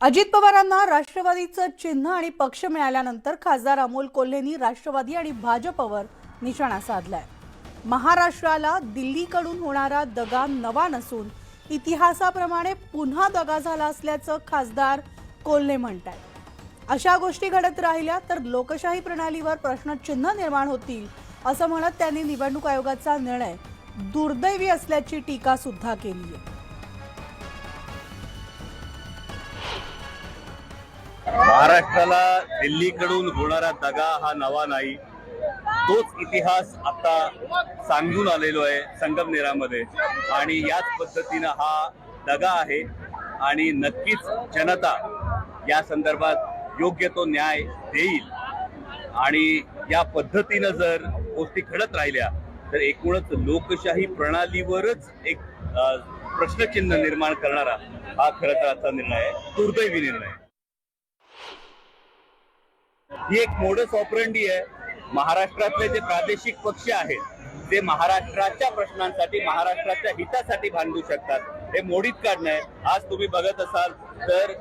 अजित पवारांना राष्ट्रवादीचं चिन्ह आणि पक्ष मिळाल्यानंतर खासदार अमोल कोल्हेंनी राष्ट्रवादी आणि भाजपवर निशाणा साधलाय. महाराष्ट्राला दिल्लीकडून होणारा दगा नवा नसून इतिहासाप्रमाणे पुन्हा दगा झाला असल्याचं खासदार कोल्हे म्हणतात अशा गोष्टी घडत राहिल्या तर लोकशाही प्रणालीवर प्रश्नचिन्ह निर्माण होतील असं म्हणत त्यांनी निवडणूक आयोगाचा निर्णय दुर्दैवी असल्याची टीका सुद्धा केली आहे महाराष्ट्राला दिल्लीकडून होणारा दगा हा नवा नाही. तोच इतिहास आता सांगून आलेलो आहे संगमनेरामध्ये. आणि याच पद्धतीनं हा दगा आहे. आणि नक्कीच जनता या संदर्भात योग्य तो न्याय देईल. आणि या पद्धतीनं जर गोष्टी घडत राहिल्या तर एकूणच लोकशाही प्रणालीवरच एक प्रश्नचिन्ह निर्माण करणारा हा खरं तर आजचा निर्णय आहे. दुर्दैवी निर्णय आहे. ही एक मोडस ऑपरंडी आहे. महाराष्ट्रातले जे प्रादेशिक पक्ष आहेत ते महाराष्ट्राच्या प्रश्नांसाठी महाराष्ट्राच्या हितासाठी भांडू शकतात. हे मोडीत काढणं आहे. आज तुम्ही बघत असाल तर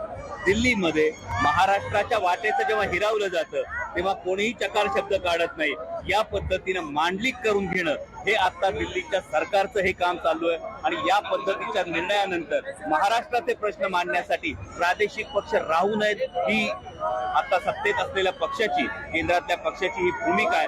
दिल्लीमध्ये महाराष्ट्राच्या वाटेचं जेव्हा हिरावलं जातं तेव्हा कोणीही चकार शब्द काढत नाही. या पद्धतीनं मांडलिक करून घेणं हे आता दिल्लीच्या सरकारचं हे काम चालू आहे आणि या पद्धतीच्या निर्णयानंतर महाराष्ट्राचे प्रश्न मांडण्यासाठी प्रादेशिक पक्ष राहू नयेत ही आता सत्तेत असलेल्या पक्षाची केंद्रातल्या पक्षाची ही भूमिका आहे.